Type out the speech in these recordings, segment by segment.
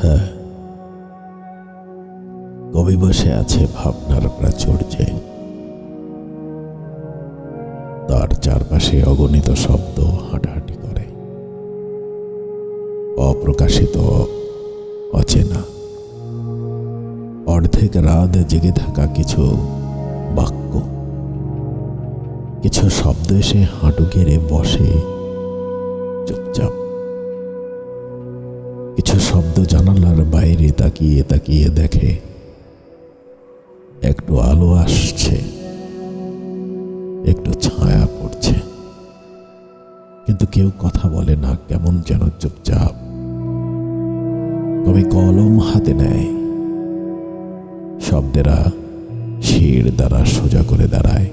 হ্যাঁ। কবি বসে আছে ভাবনার প্রাচুর্যে। তার চারপাশে অগণিত শব্দ হাঁটাহাঁটি করে। অপ্রকাশিত, অচেনা। অর্ধেক রাত জেগে থাকা কিছু বাক্য। কিছু শব্দ এসে হাঁটু গেড়ে বসে। শব্দ জানালার বাইরে তাকিয়ে তাকিয়ে দেখে একটু আলো আসছে, একটু ছায়া পড়ছে। কিন্তু কেউ কথা বলে না, কেমন যেন চুপচাপ। কবি কলম হাতে নেয়। শব্দেরা শির দ্বারা সোজা করে দাঁড়ায়।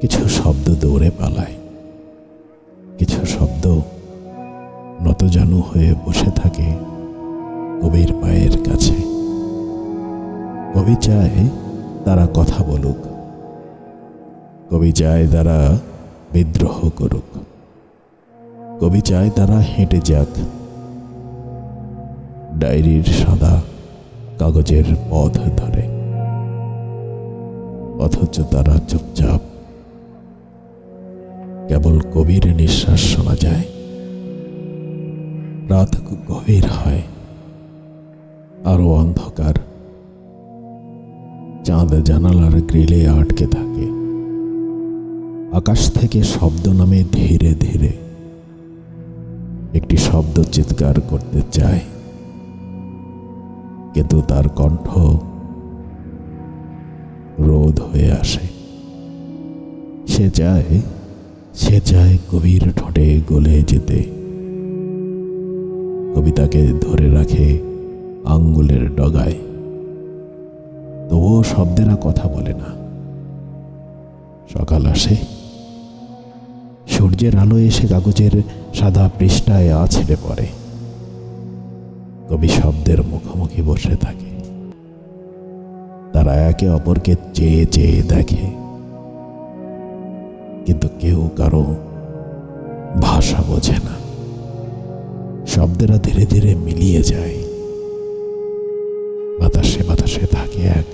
কিছু শব্দ দৌড়ে পালায়। নতজানু হয়ে বসে থাকে কবির পায়ের কাছে। কবি চায় তারা কথা বলুক। কবি চায় তারা বিদ্রোহ করুক। কবি চায় তারা হেঁটে যাক। ডায়েরির সাদা কাগজের পথ ধরে। অথচ তারা চুপচাপ। কেবল কবির নিঃশ্বাস শোনা যায়। রাত গভীর হয়। আরও অন্ধকার। চাঁদ জানালার গ্রিলে আটকে থাকে। আকাশ থেকে শব্দ নামে ধীরে ধীরে। একটি শব্দ চিৎকার করতে চায়। কিন্তু তার কণ্ঠ রোধ হয়ে আসে। সে চায় সে চায় কবির ঠোঁটে গলে যেতে। কবিতাকে ধরে রাখে আঙ্গুলের ডগায়। তবুও শব্দেরা কথা বলে না। সকাল আসে। সূর্যের আলো এসে কাগজের সাদা পৃষ্ঠায় আছড়ে পড়ে। কবি শব্দের মুখোমুখি বসে থাকে। তারা একে অপরকে চেয়ে চেয়ে দেখে। কিন্তু কেউ কারও ভাষা বোঝে না। শব্দেরা ধীরে ধীরে মিলিয়ে যায়। বাতাসে বাতাসে থাকে এক